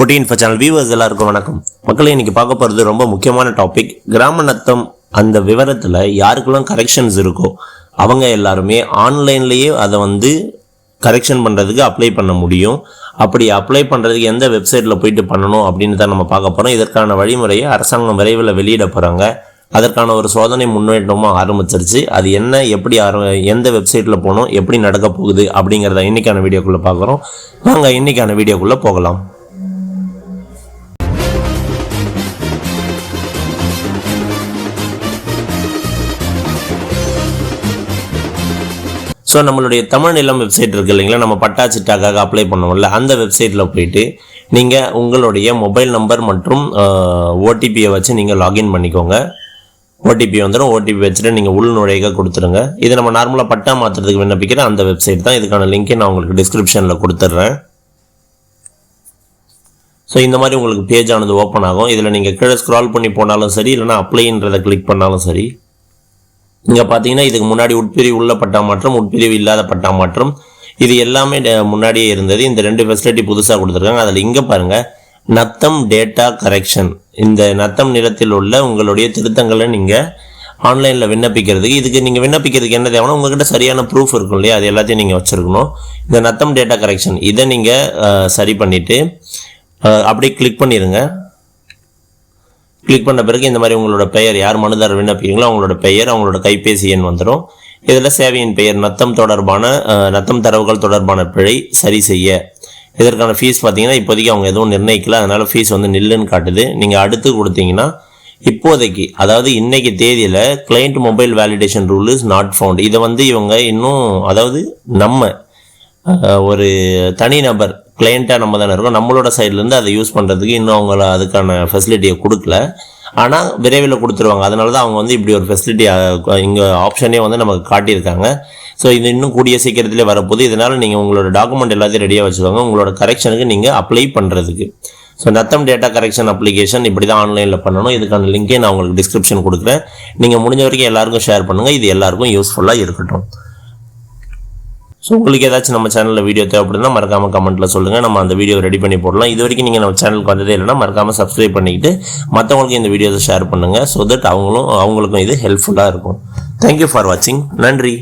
குட்டி info channel viewers எல்லாருக்கும் வணக்கம். மக்களை இன்னைக்கு பார்க்க போகிறது ரொம்ப முக்கியமான டாபிக் கிராம நத்தம் அந்த விவரத்தில் யாருக்கெல்லாம் கரெக்ஷன்ஸ் இருக்கோ அவங்க எல்லாருமே ஆன்லைன்லேயே அதை வந்து கரெக்ஷன் பண்ணுறதுக்கு அப்ளை பண்ண முடியும். அப்படி அப்ளை பண்ணுறதுக்கு எந்த வெப்சைட்டில் போயிட்டு பண்ணணும் அப்படின்னு தான் நம்ம பார்க்க போகிறோம் இதற்கான வழிமுறையை அரசாங்கம் விரைவில் வெளியிட போகிறாங்க அதற்கான ஒரு சோதனை முன்னேற்றமும் ஆரம்பிச்சிருச்சு. அது என்ன எப்படி ஆர எந்த வெப்சைட்டில் போகணும் எப்படி நடக்க போகுது அப்படிங்கிறத இன்றைக்கான வீடியோக்குள்ளே பார்க்குறோம். நாங்கள் இன்றைக்கான வீடியோக்குள்ளே போகலாம். ஸோ நம்மளுடைய தமிழ் நிலம் வெப்சைட் இருக்குது இல்லைங்களா? நம்ம பட்டா சிட்டாக்காக அப்ளை பண்ணுவோம்ல அந்த வெப்சைட்டில் போயிட்டு நீங்கள் உங்களுடைய மொபைல் நம்பர் மற்றும் ஓடிபியை வச்சு நீங்கள் லாகின் பண்ணிக்கோங்க. ஓடிபி வந்துடும் ஓடிபி வச்சுட்டு நீங்கள் உள் நுழைக கொடுத்துருங்க. இது நம்ம நார்மலாக பட்டா மாற்றுறதுக்கு விண்ணப்பிக்கிற அந்த வெப்சைட் தான். இதுக்கான லிங்க்கை நான் உங்களுக்கு டிஸ்கிரிப்ஷனில் கொடுத்துட்றேன். ஸோ இந்த மாதிரி உங்களுக்கு பேஜ் ஆனது ஓப்பன் ஆகும். இதில் நீங்கள் கீழே ஸ்க்ரால் பண்ணி போனாலும் சரி இல்லைனா அப்ளைன்றதை கிளிக் பண்ணாலும் சரி இங்கே பார்த்தீங்கன்னா இதுக்கு முன்னாடி உட்பிரிவு உள்ள பட்டா மாற்றம் உட்பிரிவு இல்லாத பட்டா மாற்றம். இது எல்லாமே டே- முன்னாடியே இருந்தது. இந்த ரெண்டு ஃபெசிலிட்டி புதுசாக கொடுத்துருக்காங்க. அதில் இங்கே பாருங்கள் நத்தம் டேட்டா கரெக்ஷன் இந்த நத்தம் நிறத்தில் உள்ள உங்களுடைய திருத்தங்களை நீங்கள் ஆன்லைனில் விண்ணப்பிக்கிறதுக்கு இதுக்கு நீங்கள் விண்ணப்பிக்கிறதுக்கு என்ன தேவைன்னா உங்ககிட்ட சரியான ப்ரூஃப் இருக்கும் இல்லையா? அது எல்லாத்தையும் நீங்கள் வச்சுருக்கணும். இந்த நத்தம் டேட்டா கரெக்ஷன் இதை நீங்கள் சரி பண்ணிவிட்டு அப்படியே கிளிக் பண்ணிடுங்க கிளிக் பண்ண பிறகு இந்த மாதிரி உங்களோட பெயர் யார் மனுதாரர் விண்ணப்பிக்கிறீங்களோ அவங்களோட பெயர் அவங்களோட கைபேசி எண் வந்துடும் இதில் சேவையின் பெயர் நத்தம் தொடர்பான நத்தம் தரவுகள் தொடர்பான பிழை சரி செய்ய. இதற்கான ஃபீஸ் பார்த்தீங்கன்னா இப்போதைக்கு அவங்க எதுவும் நிர்ணயிக்கல. அதனால் ஃபீஸ் வந்து நில்லுன்னு காட்டுது. நீங்கள் அடுத்து கொடுத்தீங்கன்னா இப்போதைக்கு அதாவது இன்னைக்கு தேதியில் client mobile validation rule is not found இதை வந்து இவங்க இன்னும் அதாவது நம்ம ஒரு தனிநபர் கிளையண்ட்டாக நம்ம தானே இருக்கோம். நம்மளோட சைட்லேருந்து அதை யூஸ் பண்ணுறதுக்கு இன்னும் அவங்கள அதுக்கான ஃபெசிலிட்டியை கொடுக்கல. ஆனால் விரைவில் கொடுத்துருவாங்க. அதனால தான் அவங்க வந்து இப்படி ஒரு ஃபெசிலிட்டி இங்கே ஆப்ஷனே வந்து நமக்கு காட்டியிருக்காங்க. ஸோ இது இன்னும் கூடிய சீக்கிரத்திலே வரப்போகுது. இதனால் நீங்கள் உங்களோட டாக்குமெண்ட் எல்லாத்தையும் ரெடியாக வச்சுக்கோங்க. உங்களோட கரெக்ஷனுக்கு நீங்கள் அப்ளை பண்ணுறதுக்கு so Natham data correction application இப்படி தான் ஆன்லைனில் பண்ணணும். இதுக்கான லிங்கே நான் உங்களுக்கு டிஸ்கிரிப்ஷன் கொடுக்குறேன். நீங்கள் முடிஞ்ச வரைக்கும் எல்லாருக்கும் ஷேர் பண்ணுங்கள் இது எல்லாருக்கும் யூஸ்ஃபுல்லாக இருக்கட்டும். ஸோ உங்களுக்கு ஏதாச்சும் நம்ம சேனலில் வீடியோ தேவைப்படுதுன்னா மறக்காமல் கமெண்ட்டில் சொல்லுங்கள் நம்ம அந்த வீடியோ ரெடி பண்ணி போடலாம். இது வரைக்கும் நீங்கள் நம்ம சேனலுக்கு வந்ததே இல்லைன்னா மறக்காமல் சப்ஸ்கிரைப் பண்ணிக்கிட்டு மற்றவங்களுக்கு இந்த வீடியோஸை ஷேர் பண்ணுங்கள் ஸோ தட் அவங்களும் அவங்களுக்கும் இது ஹெல்ப்ஃபுல்லாக இருக்கும். தேங்க்யூ ஃபார் வாட்சிங் நன்றி.